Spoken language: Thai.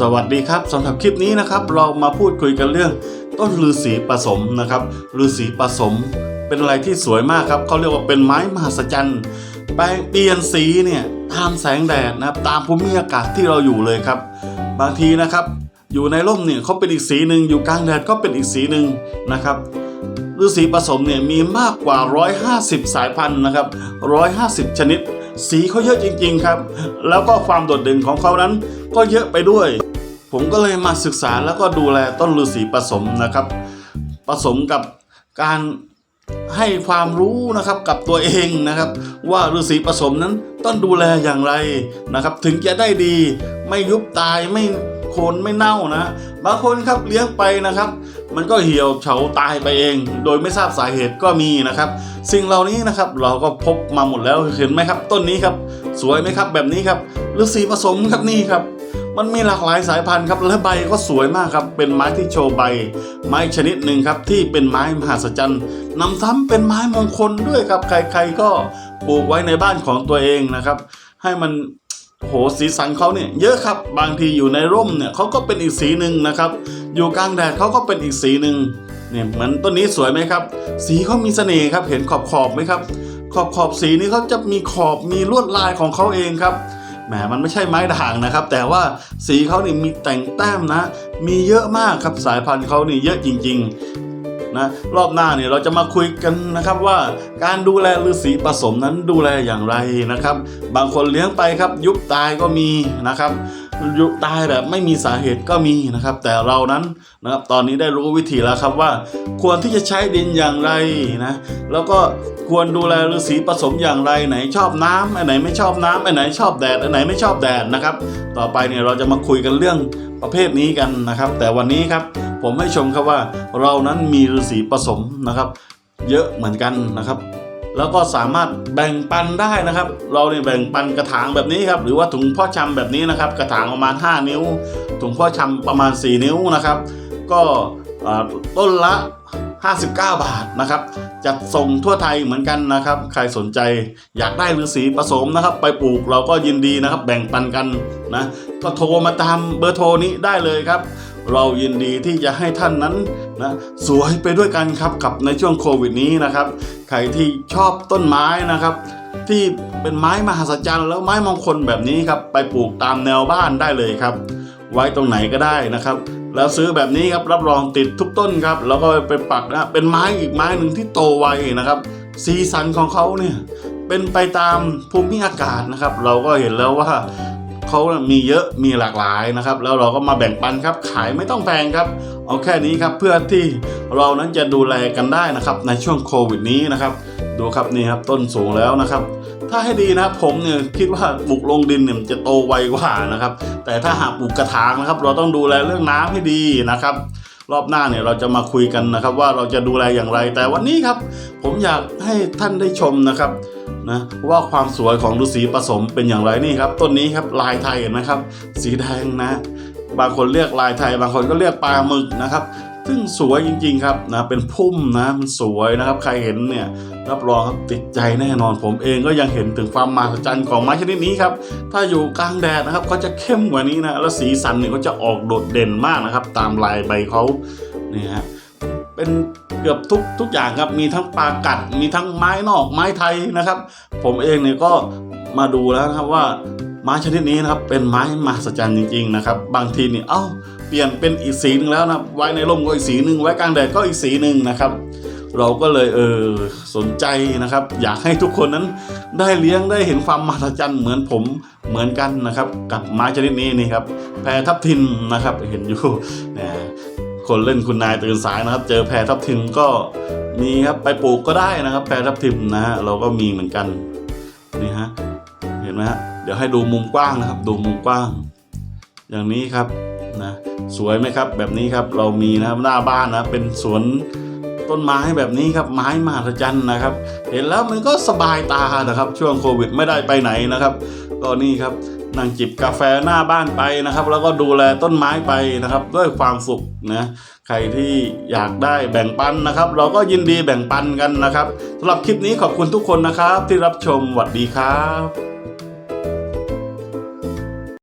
สวัสดีครับสำหรับคลิปนี้นะครับ เรามาพูดคุยกันเรื่อง ต้นฤาษีผสมนะครับฤาษีผสม เป็นอะไรที่สวยมากครับเขาเรียกว่าเป็นไม้มหัศจรรย์แปลงเปลี่ยนสีเนี่ยตามแสงแดดนะครับตามภูมิอากาศที่เราอยู่เลยครับ บางทีนะครับ อยู่ในร่มเนี่ยเขาเป็นอีกสีหนึ่งอยู่กลางแดดก็เป็นอีกสีหนึ่งนะครับฤาษีผสมเนี่ยมีมากกว่า 150 สายพันธุ์นะครับ150 ชนิด สีเขาเยอะจริงๆครับ แล้วก็ความโดดเด่นของเขานั้นก็เยอะไปด้วย ผมก็เลยมาศึกษาแล้วก็ดูแลต้นฤาษีผสมนะครับ ผสมกับการให้ความรู้นะครับกับตัวเองนะครับ ว่าฤาษีผสมนั้นต้องดูแลอย่างไรนะครับ ถึงจะได้ดีไม่ยุบตายไม่โคนไม่เน่านะ บางคนครับเลี้ยงไปนะครับ มันก็เหี่ยวเฉาตายไปเอง โดยไม่ทราบสาเหตุก็มีนะครับ สิ่งเหล่านี้นะครับเราก็พบมาหมดแล้วเห็นไหมครับ ต้นนี้ครับ สวยไหมครับ แบบนี้ครับฤาษีผสมครับนี่ครับ มันมีหลากหลายสายพันธุ์ครับและใบก็สวยมากครับ เป็นไม้ที่โชว์ใบ ไม้ชนิดหนึ่งครับที่เป็นไม้มหัศจรรย์นำซ้ำเป็นไม้มงคลด้วยครับ ใครๆก็ปลูกไว้ในบ้านของตัวเองนะครับ ให้มัน โหสีสันเขาเนี่ยเยอะครับบางทีอยู่ในร่มเนี่ยเขาก็เป็นอีกสีหนึ่งนะครับ อยู่กลางแดดเขาก็เป็นอีกสีหนึ่งเนี่ยเหมือนต้นนี้สวยไหมครับ สีเขามีเสน่ห์ครับเห็นขอบขอบไหมครับ ขอบขอบสีนี้เขาจะมีขอบมีลวดลายของเขาเองครับแหมมันไม่ใช่ไม้ด่างนะครับ แต่ว่าสีเขานี่มีแต่งแต้มนะ มีเยอะมากครับสายพันธุ์เขานี่เยอะจริง ๆ นะรอบหน้าเนี่ยเราจะมาคุยกันนะครับว่าการดูแลฤาษีผสมนั้นดูแลอย่างไรนะครับ บางคนเลี้ยงไปครับ ยุบตายก็มีนะครับยุบตายแบบไม่มีสาเหตุก็มีนะครับ แต่เรานั้นนะครับตอนนี้ได้รู้วิธีแล้วครับว่า ควรที่จะใช้ดินอย่างไรนะแล้วก็ควรดูแลฤาษีผสมอย่างไรไหนชอบน้ำอันไหนไม่ชอบน้ำอันไหนชอบแดดอันไหนไม่ชอบแดดนะครับ ต่อไปเนี่ยเราจะมาคุยกันเรื่องประเภทนี้กันนะครับ แต่วันนี้ครับ ผมให้ชมครับว่าเรานั้นมีฤาษีผสมนะครับ เยอะเหมือนกันนะครับ แล้วก็สามารถแบ่งปันได้นะครับ เราเนี่ยแบ่งปันกระถางแบบนี้ครับหรือว่าถุงพ่อชำแบบนี้นะครับ กระถางประมาณ 5 นิ้ว ถุงพ่อชำประมาณ 4 นิ้วนะครับ ก็ต้นละ 59 บาทนะครับ จัดส่งทั่วไทยเหมือนกันนะครับ ใครสนใจอยากได้ฤาษีผสมนะครับ ไปปลูกเราก็ยินดีนะครับ แบ่งปันกันนะ ก็โทรมาตามเบอร์โทรนี้ได้เลยครับ เรายินดีที่จะให้ท่านนั้นนะสวยไปด้วยกันครับกับในช่วงโควิดนี้นะครับ ใครที่ชอบต้นไม้นะครับ ที่เป็นไม้มหัศจรรย์แล้วไม้มงคลแบบนี้ครับไปปลูกตามแนวบ้านได้เลยครับ ไว้ตรงไหนก็ได้นะครับ แล้วซื้อแบบนี้ครับรับรองติดทุกต้นครับ แล้วก็ไปปักนะเป็นไม้อีกไม้หนึ่งที่โตไวนะครับ สีสันของเขาเนี่ยเป็นไปตามภูมิอากาศนะครับ เราก็เห็นแล้วว่า เขามีเยอะมีหลากหลายนะครับ แล้วเราก็มาแบ่งปันครับ ขายไม่ต้องแพงครับ เอาแค่นี้ครับเพื่อที่เรานั้นจะดูแลกันได้นะครับ ในช่วงโควิดนี้นะครับ ดูครับนี่ครับต้นสูงแล้วนะครับ ถ้าให้ดีนะครับผมเนี่ยคิดว่าปลูกลงดินเนี่ยจะโตไวกว่านะครับ แต่ถ้าหากปลูกกระถางนะครับ เราต้องดูแลเรื่องน้ำให้ดีนะครับรอบหน้าเนี่ยเราจะมาคุยกันนะครับว่าเราจะดูแลอย่างไร แต่วันนี้ครับ ผมอยากให้ท่านได้ชมนะครับ นะว่าความสวยของฤาษีผสมเป็นอย่างไรนี่ครับ ต้นนี้ครับลายไทยเห็นไหมครับ สีแดงนะ บางคนเรียกลายไทย บางคนก็เรียกปลาหมึกนะครับซึ่งสวยจริงๆครับนะเป็นพุ่มนะมันสวยนะครับ ใครเห็นเนี่ยรับรองครับติดใจแน่นอนผมเองก็ยังเห็นถึงความมหัศจรรย์ของไม้ชนิดนี้ครับถ้าอยู่กลางแดดนะครับเขาจะเข้มกว่านี้นะแล้วสีสันเนี่ยก็จะออกโดดเด่นมากนะครับ ตามลายใบเขาเนี่ยฮะ เป็นเกือบทุกทุกอย่างครับ มีทั้งปลากัด มีทั้งไม้นอกไม้ไทยนะครับ ผมเองเนี่ยก็มาดูแล้วนะครับว่าไม้ชนิดนี้นะครับเป็นไม้มหัศจรรย์จริงๆนะครับ บางทีเนี่ยเอ้าเปลี่ยนเป็นอีกสีหนึ่งแล้วนะไว้ในร่มก็อีกสีหนึ่งไว้กลางแดดก็อีกสีหนึ่งนะครับ เราก็เลยเออสนใจนะครับ อยากให้ทุกคนนั้นได้เลี้ยงได้เห็นความมหัศจรรย์เหมือนผมเหมือนกันนะครับ กับไม้ชนิดนี้นี่ครับแพรทับทิมนะครับเห็นอยู่นะ คนเล่นคุณนายตื่นสายนะครับ เจอแพรทับทิมก็มีครับไปปลูกก็ได้นะครับ แพรทับทิมนะฮะเราก็มีเหมือนกันนี่ฮะเห็นไหมฮะเดี๋ยวให้ดูมุมกว้างนะครับ ดูมุมกว้าง อย่างนี้ครับนะสวยไหมครับ แบบนี้ครับเรามีนะครับหน้าบ้านนะเป็นสวนต้นไม้แบบนี้ครับไม้มหัศจรรย์นะครับ เห็นแล้วมันก็สบายตานะครับ ช่วงโควิดไม่ได้ไปไหนนะครับ ก็นี่ครับ นั่งจิบกาแฟหน้าบ้านไปนะครับ แล้วก็ดูแลต้นไม้ไปนะครับ ด้วยความสุขนะใครที่อยากได้แบ่งปันนะครับ เราก็ยินดีแบ่งปันกันนะครับสำหรับคลิปนี้ขอบคุณทุกคนนะครับ ที่รับชมสวัสดีครับ